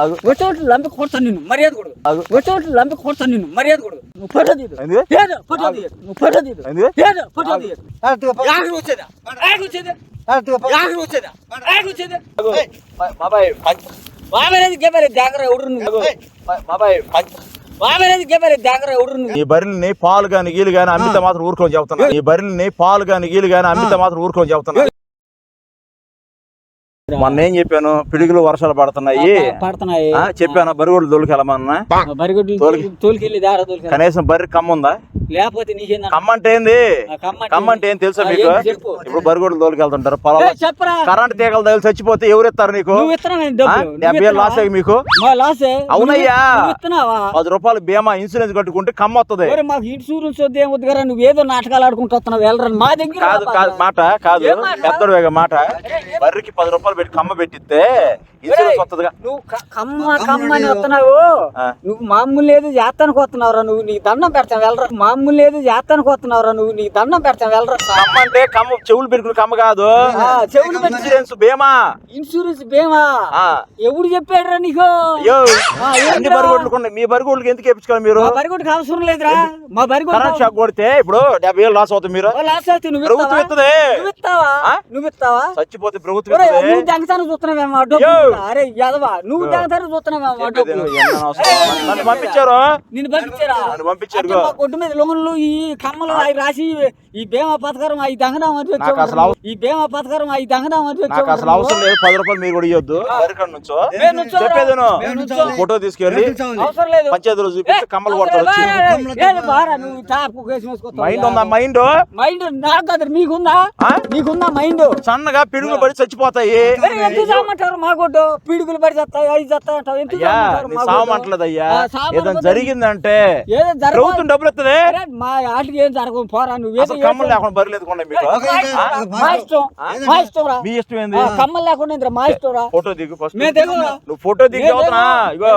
వచ్చేవాళ్ళు లంపి కొడతాను నిన్ను మర్యాద కొడు. వచ్చేవాళ్ళు లంపి కొడతాను నిన్ను మర్యాద కొడు. నువ్వు ఫోటో తీయదు ఏంది? ఏదో ఫోటో తీయదు నువ్వు ఫోటో తీయదు ఏంది? ఏదో ఫోటో తీయదు యాగరు వచ్చేదా? యాగరు వచ్చేదా? యాగరు వచ్చేదా? యాగరు వచ్చేదా? బాబాయ్ పంచ. బాబేది గెబరే జాగర ఎవడు నువ్వు. బాబాయ్ పంచ. బాబేది గెబరే జాగర ఎవడు నువ్వు. ఈ బర్రెల్ని పాలు గాని గీలు గాని అమ్మితే మాత్రం ఊరుకొని చెప్తున్నా ఈ బర్రెల్ని పాలు గాని గీలు గాని అమ్మితే మాత్రం ఊరుకొని చెప్తున్నా మొన్న ఏం చెప్పాను? పిడుగులు వర్షాలు పడుతున్నాయి. పడుతున్నాయి. ఆ, చెప్పాను బరిగోడు దొలికెళ్ళమన్నా బరిగొడ్లు తోలుకి- తోలుకెళ్ళి దార తోలుకెళ్ళి. కనీసం బర్రె కమ్మ ఉందా లేకపోతే నీకేందా కమ్మ అంటే ఏంది కమ్మ కమ్మ అంటే ఏం తెలుసా మీకు. ఇప్పుడు బరిగోడు దోలికెళ్తుంటారు పొలాలు ఏయ్, చెప్పరా. కరెంట్ తీగలు తగిలి చచ్చిపోతే ఎవరు ఇస్తారు నీకు? డబ్బు లాస్ అయ్యి మీకు? మా లాసే అవునయ్యా. పది రూపాయలు బీమా ఇన్సూరెన్స్ కట్టుకుంటే కమ్మ వస్తుంది ఇన్సూరెన్స్ వద్దు ఏం వద్దు కదా నువ్వు ఏదో నాటకాలు ఆడుకుంటూ వస్తున్నావు వెళ్ళరా మా దగ్గర కాదు. మాట కాదు? పెద్దడు మాట? బర్రెకి పది రూపాయలు పెట్టి కమ్మ పెట్టిస్తే ఇన్సూరెన్స్ వస్తుందిగా నువ్వు కమ్మ కమ్మ అని వస్తున్నావు. నువ్వు మామూలు లేదు జాతానికి వస్తున్నావురా నువ్వు. నీ దండం పెడతావు వెళ్ళరా. మామూలు లేదు జాతానికి వస్తున్నావురా నువ్వు. నీ దండం పెడతావు వెళ్ళరా. కమ్మ అంటే కమ్మ చెవులు పెట్టుకుని కమ్మ కాదు. ఆ, చెవులు ఇన్సూరెన్స్ బీమా ఇన్సూరెన్స్ బీమా ఆ. ఎవడు చెప్పాడురా నీకు? అయ్యో ఆ, ఏంట్రా? అన్ని బరిగొడ్లు ఉన్నాయి మీ బరిగొడ్లకి ఎందుకు వేపించుకోవాలి మీరు? మా బరిగొడ్డుకి అవసరం లేదురా. మా బరిగొడ్డు షాక్ కొడితే ఇప్పుడు డెబ్బై వేలు లాస్ అవుతుంది మీరు. లాస్ట్ అయితే నువ్వు ప్రభుత్వం ఇస్తావా? నువ్వు ఇస్తావా? చచ్చిపోతే ప్రభుత్వం జంగతానికి చూస్తున్నావేమో డబ్బు యో. అరే యదవా నువ్వు జంగతానికి చూస్తున్నావేమో. నన్ను పంపించారు? నిన్ను పంపించారా? నన్ను పంపించారు కొట్టు మీద లోన్లు ఈ కమ్మలు అవి రాసి ఈ బీమా పథకారం అవి దంగదాం అని నాకు అసలు వచ్చావు అవ- ఈ బీమా పథకారం అవి దంగదాం అని నాకు అసలు అవసరం లేదు. పది రూపాయలు మీరు కూడా ఇవ్వద్దు బరికడ నుంచో? నేను నుంచోరా? చెప్పేది విను. నేను నుంచో. ఫోటో తీసుకెళ్ళి అవసరం లేదు. పంచాయతీలో చూపిస్తే కమ్మలు కొడతారు వచ్చి. బారా నువ్వు టాప్ కేసు వేసుకొస్తావు. మైండ్ ఉందా? మైండ్? మైండ్ నాకు కదా మీకుందా? మీకుందా మైండ్? సన్నగా పిడుగులు పడి చచ్చిపోతాయి. చామంటారు మా కొట్టు పీడుగులు పడి చేస్తాయి అవి చేస్తాయి అంటావు అయ్యా నీ ఏదైనా జరిగిందంటే ఏదో జరగదు ప్రభుత్వం డబ్బులు ఇస్తుంది మా ఆటకి ఏం జరగదు పోరా నువ్వు అసలు కమ్మలు లేకుండా బరిలేదు కొండ మీకు మా ఇష్టం, మా ఇష్టం మా ఇష్టం రా మీ ఇష్టం ఏంది ఆ, కమ్మలు లేకుండా ఇంద్ర మా ఇష్టం రా ఫోటో దిగు ఫస్ట్ మేము? నువ్వు ఫోటో దిగి అవుతున్నా ఇగో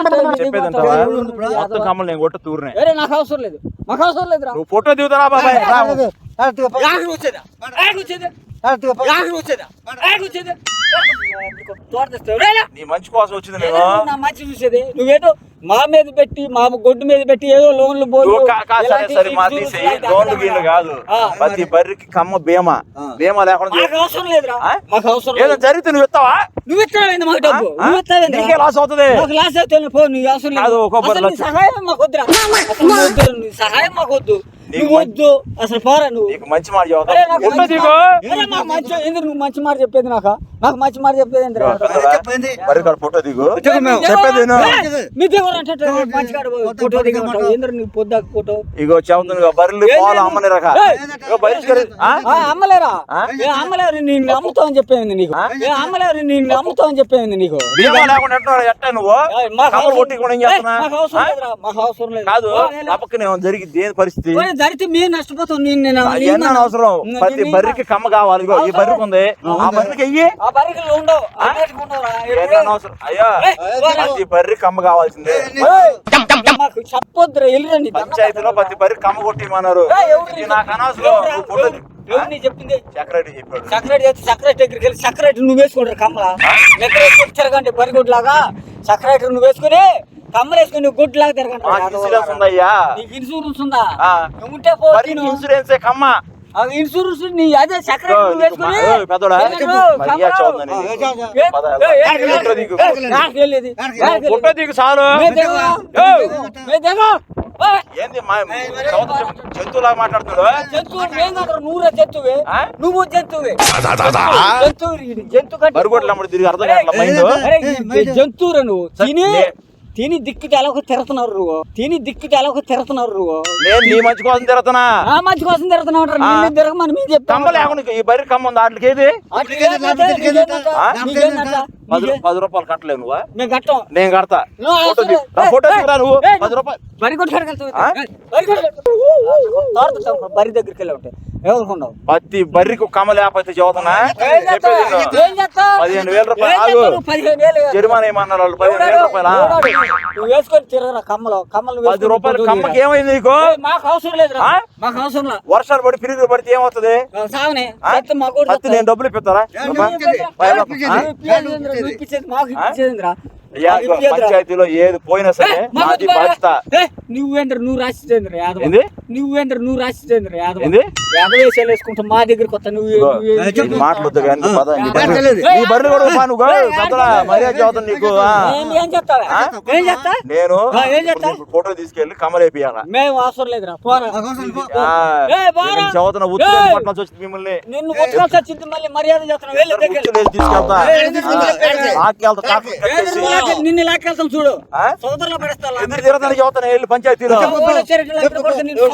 చెప్పేది చెప్పేది అంటావా మొత్తం కమ్మలు నేను కొట్ట తూరినే వేరే నాకు అవసరం లేదు మాకు అవసరం లేదురా నువ్వు ఫోటో దిగుతారా బాబాయ్ రా. వచ్చేదా వచ్చేదా నీ మంచి కోసం వచ్చింది నా మంచి చూసేది. నువ్వేదో మా మీద పెట్టి మా గొడ్డు మీద పెట్టి ఏదో లోన్లు లోన్లు గీన్లు కాదు. ప్రతి బర్రెకి కమ్మ బీమా. బీమా లేకుండా అవసరం లేదురా? మాకు అవసరం ఏదో జరిగితే నువ్వు ఇస్తావా నువ్వు ఇస్తావేంది మాకు డబ్బు? నువ్వు ఇస్తావేంది నీకే లాస్ అవుతుంది. మాకు లాస్ అయితే పో నీ అవసరం లేదు. సహాయం మాకు వద్దురా సహాయం మాకు వద్దు నువ్వు వద్దు. అసలు పోరా నువ్వు. నీకు మంచి మాట ఫోటో మంచి ఎందుకు నువ్వు మంచి మాట చెప్పేది నాకు? నాకు మంచి మాట చెప్పేది? మరి ఇక్కడ ఫోటో దిగు. చెప్పేది మీ ఫోటో దిగమంటావు. ఫోటో? ఇగో చెబుతుంది బర్రెలు పాలు అమ్మని రక. ఏయ్! ఇగో బహిష్కరి ఆ? ఆ, అమ్మలేరా? ఏ అమ్మలేరు? నేను నమ్ముతావని చెప్పింది నీకు. అమ్మలేరు? నేను నమ్ముతావని చెప్పింది నీకు. నువ్వు? మాకు అవసరం- చేస్తున్నా మాకు అవసరం లేదు. కాదు జరిగింది ఏం పరిస్థితి? జరిగితే మీరు నష్టపోతాం. నేను నేను- ఎన్న నేను- అవసరం? ప్రతి బర్రెకి కమ్మ కావాలి. ఇగో ఈ బర్రెకి ఉంది. ఆ బర్రెకి అయ్యి ఆ ఉండవు. అవసరం? అయ్యా. ప్రతి బర్రెకి కమ్మ కావాల్సిందే. మాకు చెప్పొద్దురా వెళ్ళండి పంచాయతీలో ప్రతి బర్రెకి కమ్మ కొట్టిమన్నారు నాకు అనవసరం. చెప్పింది? సెక్రటరీ చెప్పాడు. చక్రెట్ చేస్తే చక్రెట్ దగ్గరికి వెళ్ళి చక్రెట్ నువ్వు వేసుకుంటారు కమ్మల. నెక్కరేసుకొని తిరగండి బరిగొడ్డు లాగా చక్రెట్ నువ్వు వేసుకుని కమ్మలు వేసుకుని నువ్వు గుడ్డు లాగా తిరగండి ఇన్సూరెన్స్ ఉందయ్యా? నీకు ఇన్సూరెన్స్ ఉందా. నువ్వు ఉంటే పో మరి తిను. ఇన్సూరెన్సే కమ్మ. ఆ ఇన్సూరెన్స్ నీ అదే నువ్వు వేసుకుని చాలు. ఓ, ఏంది మా చౌత జంతువులాగా మాట్లాడుతున్నాడు జంతువు ఏం కాదు నువ్వురా జంతువే? నువ్వు జంతువే. జంతువు జంతు కంటే బరిగొడ్లు అమ్మడి తిరిగి అర్థం కావట్లా మైండ్? అరే, ఈ జంతువురా నువ్వు. తిని తిని దిక్కుటి ఎలాగో తిరుగుతున్నారు నువ్వు? తిని దిక్కుటి ఎలాగో తిరుగుతున్నారు నువ్వు? నేను నీ మంచి కోసం తిరుగుతున్నా. ఆ మంచి కోసం తిరుగుతున్నావు తిరగమని చెప్తాం కమ్మ లేకుండా ఈ బర్రె కమ్మ ఉంది. వాటికి ఏది? పది రూపాయలు కట్టలేవు నువ్వా మేము కట్టం. నేను కడతా. ఫోటో లేదు. ఫోటో దిగురా నువ్వు? పది రూపాయలు. బరి? బరి కొట్టుకాడికి బరి దగ్గరికి వెళ్ళి ఉంటాయి ఎవరుకున్నావు ప్రతి బర్రికి కమ్మ లేకపోతే చదువుతున్నా? పదిహేను వేల రూపాయలు జరిమానా ఏమన్నారు వాళ్ళు? పదిహేను వేల? రూపాయలా? నువ్వు వేసుకొని తిరగరా కమ్మలో. కమ్మలు పది రూపాయలు కమ్మకి ఏమైంది నీకు? మాకు అవసరం లేదురా ఆ? మాకు అవసరం లేదు వర్షాలు పడి పిరిగి పడితే ఏమవుతుంది? పత్తి నేను డబ్బులు ఇప్పిస్తారా? మాకు. పంచాయతీలో ఏది పోయినా సరే. బాధ్యత. నువ్వేంద్ర నువ్వు యాదవ? ఏంది? నువ్వేంద్ర నువ్వు రాసిదేంద్ర యాదవ ఏంది? యాదవ వేసేలు వేసుకుంటా మా దగ్గరికి వస్తా నువ్వు మాటలొద్దు కానీ పద, నీ మాట్లాడలేదు. నీ బర్రెలు కూడా పా నువ్వు పెద్దలా మర్యాద చదువుతాను నీకు ఆ. ఏం- ఏం చేస్తావా ఆ? ఏం చేస్తా నేను ఆ, ఏం చేస్తా? ఇప్పుడు ఫోటో తీసుకెళ్ళి కమలేపియాల మేము అవసరం లేదురా పోరా. చదువుతున్న ఉత్తరం ఏయ్. పట్నం వచ్చి మిమ్మల్ని నిన్ను ఉతకాల్సి వచ్చింది మళ్ళీ మర్యాద చేస్తున్నావు వెళ్ళి దగ్గర తీసుకెళ్తా ఏయ్, తీసుకెళ్తా. ఆకెళ్తా తాకట్టు కట్టేసి. నిన్ను లాక్కెళ్తాం చూడు ఆ? సోదరులో పడేస్తా ఎదురు తిరగతాను చదువుతాను వెళ్ళి పంచాయతీలో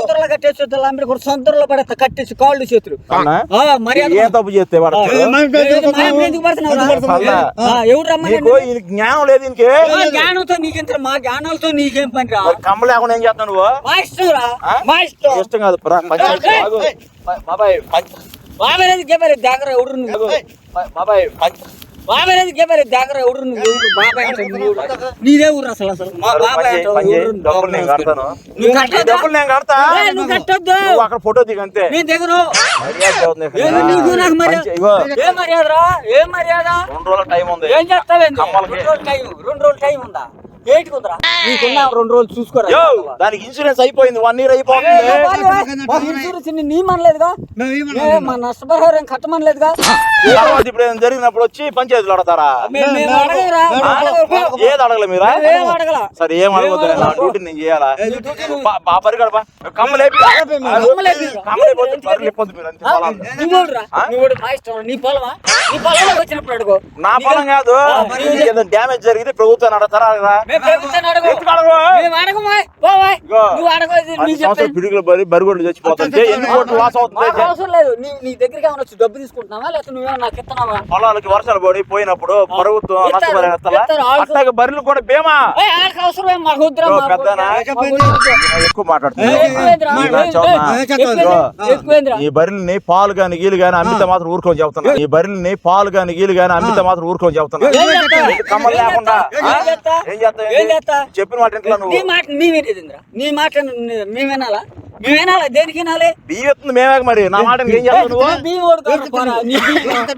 సొంతలో కట్టేసి కాళ్ళు చేతులు. అవునా? ఆ, మర్యాద ఏం తప్పు చేస్తే ఆ, వాడు ఏ, మా ఇంట్లో ఎందుకు పడుతున్నావురా? పడలా. ఆ, ఎవరు రమ్మని నీకు ఈయనకి జ్ఞానం లేదు జ్ఞానంతో నీకెంత మా జ్ఞానాలతో నీకేం పని రా కమ్మ లేకుండా ఏం చేస్తావు నువ్వు? మా ఇష్టం రా? మా ఇష్టం. ఇష్టం కాదు. బాబాయ్ గేబేది దగ్గర ఎవడు నువ్వు? బాబాయ్ గేబేది దగ్గర ఎవరు బాబాయ్ నీదే ఊరు అసలు అసలు. మా బాబాయ్ డబ్బులు నేను కడతాను. నువ్వు కట్టొద్దా? డబ్బులు నేను కడతా. నువ్వు కట్టొద్దు. నువ్వు అక్కడ ఫోటో దిగ అంతే. నేను దగ్గర నీకు. నాకు మర్యాద ఇగో. ఏ ఏ మర్యాద? రెండు రోజుల టైం ఉంది. ఏం చేస్తావేంది. రెండు రోజులు టైం రెండు రోజులు టైం ఉందా? ఏంటి ఉందిరా నీకున్న రెండు రోజులు చూసుకోరా? దానికి ఇన్సూరెన్స్ అయిపోయింది వన్ ఇయర్ ఏ, ఏ, ఇన్సూరెన్స్ని నీ మనలేదుగా ఏ, మా నష్టపరిహారం కట్టమనలేదుగా? ఇప్పుడు ఏదైనా జరిగినప్పుడు వచ్చి పంచాయతీలు అడతారా? ఏది అడగలే మీరా? ఏం సరే ఏం అడగద్దు ఏం నా? డ్యూటీ నేను చేయాలా? కమ్మలేపి నీ పొలమా నీ పొలంలో వచ్చినప్పుడు అడుగు. నా పొలం కాదు. డ్యామేజ్ జరిగితే ప్రభుత్వాన్ని అడగతారా పిడుగులు బరి బరిగొడ్లు చచ్చిపోతుంటే ఎన్ని కోట్లు లాస్ అవుతుంది అవసరం లేదు. నీ నీ దగ్గరికి ఏమైనా వచ్చి డబ్బు తీసుకుంటున్నావా? లేకపోతే నాకు ఇస్తున్నావా పొలాలకి వర్షాలు పడి పోయినప్పుడు ప్రభుత్వం. అట్లాగే బర్రెలు కూడా బీమా అవసరం మాకు. ఎక్కువ ఏయ్, మాట్లాడుతుంది ఎక్కువేందిరా? నీ ఏయ్, నా చౌనా. ఏయ్, ఎక్కువేందిరా? ఎక్కువేందిరా? ఎక్కువేందిరా? ఈ బర్రెల్ని పాలు గాని గీలు గాని అమ్మితే మాత్రం ఊరుకొని చెబుతున్నా ఈ బర్రెల్ని పాలు గాని గీలు గాని అమ్మితే మాత్రం ఊరుకొని చెబుతున్నా కమ్మలు లేకుండా? ఏం చేస్తా? చేస్తావు ఏం చేస్తా? చెప్పిన మాట నీ మాట నీ వినేదిందిరా నీ మాట మేము వినాలా? మేము వినాలా దేనికి వినాలి బియ్యం ఎత్తుంది మేమే మరి నా మాట ఏం చేస్తావు నువ్వు ఏ, బియ్యం ఓడు కాదు, పోరా. నీ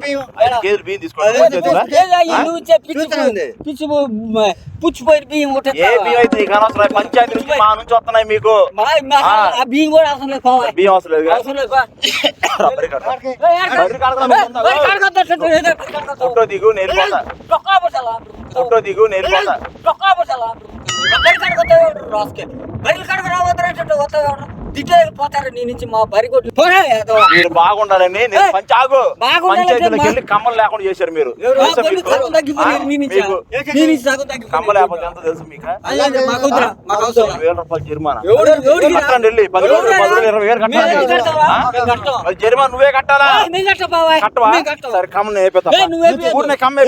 బియ్యం. ఐదు కేజీలు బియ్యం తీసుకో ఏ, చేతులా? ఏ, ఈ నువ్వు ఇచ్చే పిచ్చి చూస్తూనే ఉంది. పిచ్చి పు- పుచ్చిపోయిన బియ్యం ఏ కొట్టేస్తావా? బియ్యం అయితే నీకు అనవసరం పంచాయతీ నుంచి మా నుంచి వస్తున్నాయి మీకు మా- మా- ఆ. ఆ బియ్యం కూడా అవసరం లేదు పోవా. బియ్యం అవసరం లేదు అవసరం లేదు పో. రబ్బరి కట్ట. ఏ, ఏడక- బర్రె కాడదా ఏ, ఉందా? బర్రె కాడకొద్దు, అట్లా ఏదో బర్రె కాడకొద్దు. ఫోటో దిగు నేను పోతా చొక్కా పట్టాలా? ఫోటో దిగు నేను కాడకొద్దు ఎవడు రాసుకెళ్ళి. బర్రెల కాడకు రావద్దంటే వస్తావు ఎవడు? తిట్టే పోతారు నీ నుంచి మా బరి కొట్లు పోరా. మీరు బాగుండాలని పంచాగు పంచాయతీలోకి వెళ్ళి కమ్మలు లేకుండా చేశారు మీరు లేకపోతే ఎంత తెలుసు మీకు. వేల రూపాయలు జరిమానా? కట్టండి వెళ్ళి పది రోజులు పది రోజులు ఇరవై వేలు కట్టాలి జరిమానా నువ్వే కట్టాలా. కట్టవా. సరే కమ్మని కమ్మ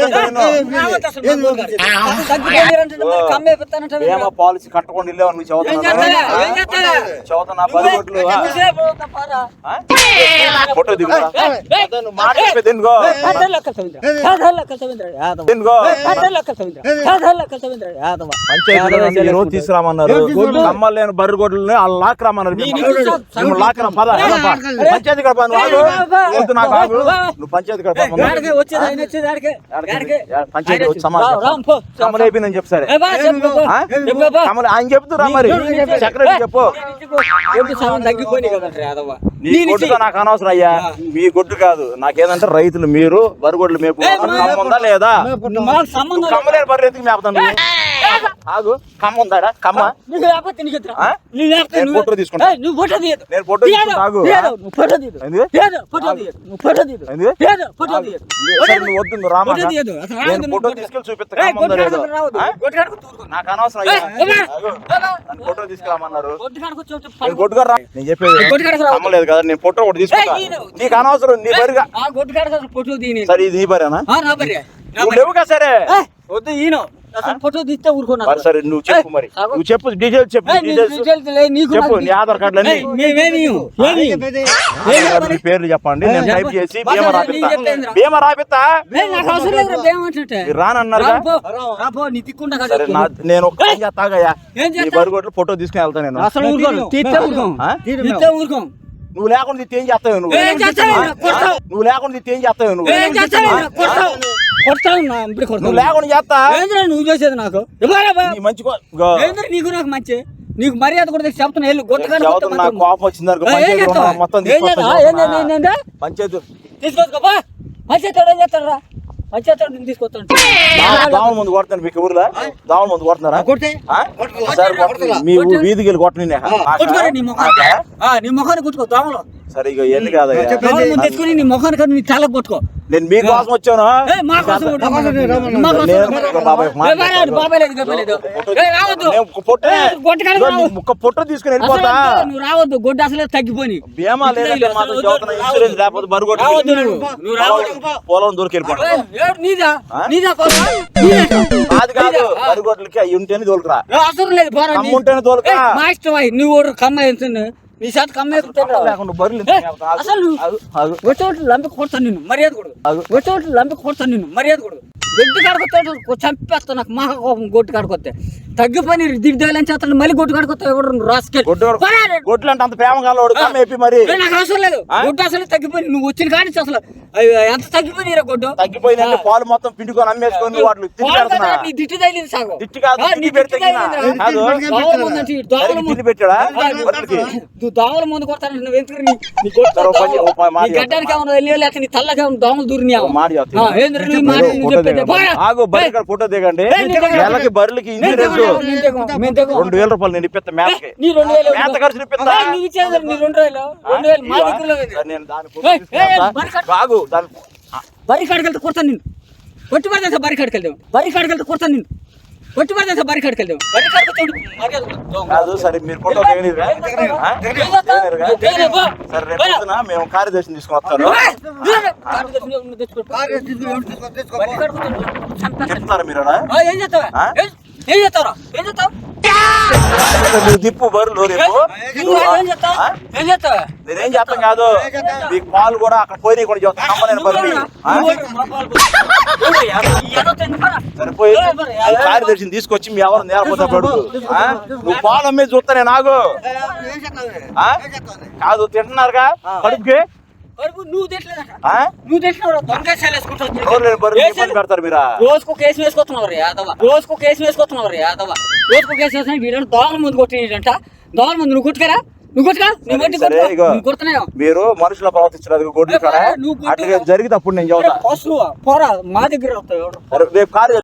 ఏయ్, నిన్ను. ఏయ్, రావద్దు అసలు మా ఊరు కాడ. అసలు తగ్గిపోయారంటే మరి కమ్మే వేపిస్తానంటావు ఏమో పాలసీ కట్టకుండా వెళ్ళావు నువ్వు చదువుతున్నా పది కోట్లు? ఫోటో తీసుకురామన్నారు కమ్మలు లేని బర్రె గొడ్లని వాళ్ళు లాక్ రామన్నారు లాక్ రా, పద, పంచాయతీ నువ్వు. వద్దు నాకు ఆగు. పంచాయతీ పంచాయతీ అయిపోయిందని చెప్పు ఆయన చెప్తురా మరి? సెక్రటరీ చెప్పు. నీ గొడ్డుతో నాకు అనవసరం అయ్యా. మీ గొడ్డు కాదు. నాకేదంటే రైతులు మీరు బరిగొడ్లు మేపు. ఉందా లేదా? మాకు సంబంధం లేదు. కమ్మలేని బర్రె ఎందుకు మేపుతాను? ఆగు కమ్మ ఉందాడా కమ్మ నీకు లేకపోతే నీకు నువ్వు- ఫోటో తీసుకుంటా. నువ్వు ఫోటో తీయదు. నేను ఫోటో ఆగు. నువ్వు ఫోటో తీయదు. ఫోటో తీయదు. నువ్వు ఫోటో తీయదు. ఫోటో తీయదు. నువ్వు వద్దు నువ్వు రామా ఫోటో తీయదు. అసలు నేను ఫోటో తీసుకెళ్ళి చూపిస్తా కమ్మ ఉందా లేదో. నాకు అనవసరం? నన్ను ఫోటో తీసుకురామన్నారు. గొడ్డుగా రా నేను చెప్పేది. కమ్మలేదు కదా నేను ఫోటో ఒకటి తీసుకుంటా. నీకు అనవసరం నీ బరిగా ఫోటో తీయని. సరే ఇది నీ బరేనా నువ్వు. లేవుగా సరే వద్దు ఈయన అసలు ఫోటో తీస్తే ఊరుకున్నా సరే నువ్వు చెప్పు మరి. నువ్వు చెప్పు డీటెయిల్స్ చెప్పు డీటెయిల్స్ చెప్పు నీ ఆధార్ కార్డు మీ పేర్లు చెప్పండి నేను టైప్ చేసి బీమా రాపిస్తా. బీమా రాపిస్తా నా నేను ఒక ఈ ఫోటో తీసుకుని వెళ్తా నేను అసలు ఊరుకోను నువ్వు లేకుండా ఏం చేస్తావు నువ్వు. నువ్వు లేకుండా ఏం చేస్తావు నువ్వు ఇప్పుడు కొడతావు. నువ్వు లేకుండా చేస్తా. ఏంద్రా నువ్వు చేసేది నాకు? ఇవ్వరా. నీ మంచి కో- గో- ఏంద్రా నీకు నాకు మంచి? నీకు మర్యాద కూడా తెచ్చి చెప్తున్నా. వెళ్ళు చదువుతున్నా, నాకు కోపం వచ్చింది అనుకో, ఏం పంచాయతీ చేస్తావు? రుణం మొత్తం ఏం తీసుకొస్తా చేస్తావు? ఏం చేస్తావు? ఏం చదువుతున్నా. చేస్తావు? పంచాయతీ. తీసుకోవచ్చుకోపా పంచాయతీ ఏం చేస్తాడు రా పంచాయతీ వాడిని తీసుకొస్తాడు. దా- దోమల ముందు కొడతాను మీకు ఊర్లో. దోమల ముందు కొడుతున్నారా? కొట్టే ఆ? సరే కొట్టు. మీ ఊ- వీధికి వెళ్ళి కొట్ట నిన్నే. కొట్టుకోరా నీ ముఖానికి. నాకా? ఆ, నీ ముఖాన్ని కొట్టుకో దోమలు సరే ఇక ఎన్ని కాదయ్యా. దోమల ముందు తెచ్చుకొని నీ ముఖానికి నీ తలకు కొట్టుకో. నేను మీకోసం వచ్చాను ఏయ్, మా కోసం కొట్టు. మా కోసం రమ్మన్నా. మా కోసం నేను కొట్టు. బాబాయ్ ఏ, బాబాయ్, బాబాయ్ లేదు, బాబాయ్ లేదు. ఏయ్, రావద్దు. నేను ఒక పొట్ట తీసుకుని వెళ్ళిపోతా నువ్వు రావద్దు గొడ్డు అసలే తగ్గిపోయి బీమా లేదంటే మాత్రం చదువుతున్నా ఇన్సూరెన్స్ లేకపోతే బరుగొట్టు. పొలం దూరికి? నీదా? కాదు. బరుగొడ్లకి అవి ఉంటేనే తోలుకురా ఏ, అవసరం లేదు పోరా నీ- కమ్ముంటేనే తోలుకురా ఏయ్, మా ఇష్టం అయ్యి నువ్వు కమ్మ ఎంతుంది నీ చేత కమ్మ అసలు. వచ్చేవాళ్ళు లంపి కొడతాను నిన్ను మర్యాద కొడు. వచ్చేవాళ్ళు లంపి కొడతాను నిన్ను మర్యాద కొడు గొడ్డు కాడుకొస్తాడు చంపేస్తా నాకు మహా కోపం గొడ్డు కాడుకొస్తే తగ్గిపోయి దిగ్దేయాలని చేస్తాను మళ్ళీ గొడ్డు కాడుకొస్తా ఎవడు రాసుకెళ్ళి. గొడ్లు అంటే అంత ప్రేమ కమ్మేపి మరి. నాకు అవసరం లేదు? గొడ్డు అసలు తగ్గిపోయి నువ్వు వచ్చిన కాడి నుంచి అసలు అయ్యో, ఎంత తగ్గిపోయిన గొడ్డు తగ్గిపోయిందంటే పాలు మొత్తం పిండుకొని అమ్మేసుకొని వాటిని నీ దిట్టు తగిలింది సాగు. దిట్టు. కాదు. దోవల ముందు పెట్టాడా? కొడతాను. నువ్వు ఎందుకు గడ్డానికి ఏమన్నా వెళ్ళి లేక నీ తల్లకి ఏమన్నా దోమలు దూరినాయా? ఒక మాట. ఏంద్ర చెప్పేది. ఆగు బర్రె ఏయ్, కాడ ఫోటో దిగండి. నేను. నెలకి బర్రెలకి నేను ఇన్సూరెన్స్ నేను నేను. రెండు వేల రూపాయలు నేను ఇప్పిస్తా మేతకి మేత ఖర్చు ఇప్పిస్తా. నేను దాని. బర్రె ఆగు దాని బరి కాడికి వెళ్తే కొడతాను నిన్ను. కొట్టి పడితే సార్ కాడికి వెళ్దాం. బరి కాడికి వెళ్తే కొడతాను నిన్ను. ఉండు. మర్యాద కొడు. కాదు సరే మీరు ఫోటో దిగనిరా? ఆ? దిగనిరుగా? దిగను, పో. సరే రేపు పొద్దున మేము కార్యదర్శిని తీసుకుని వస్తాను. మీరు ఏం చేస్తావా? ఏం చేస్తావురా? ఏం చేస్తావు? మీరు దిప్పు బరులు రేపు నువ్వు నేనేం చేస్తాం కాదు. మీకు పాలు కూడా అక్కడ పోయి కూడా చెప్తాను నమ్మలేని బర్రెలు ఆ? సరిపోయి కార్యదర్శిని తీసుకొచ్చి మీ ఎవరు నేరపోతే పడుకు. నువ్వు పాలు అమ్మేది చూస్తానే నాకు. ఆ? కాదు తింటున్నారుగా? కడుపుకి? రోజుకు కేసు యాదవ. రోజుకు కేసు యాదవ. రోజుకు కేసు వేసిన వీళ్ళని దోమల ముందు కొట్టినంట దోమల ముందు నువ్వు కొట్టుకరా? మీరు మనుషుల ప్రవర్తించలేదు గొడ్లు కాడ నువ్వు కొట్టు. అట్లా జరిగితే అప్పుడు నేను పోరా. మా దగ్గర రేపు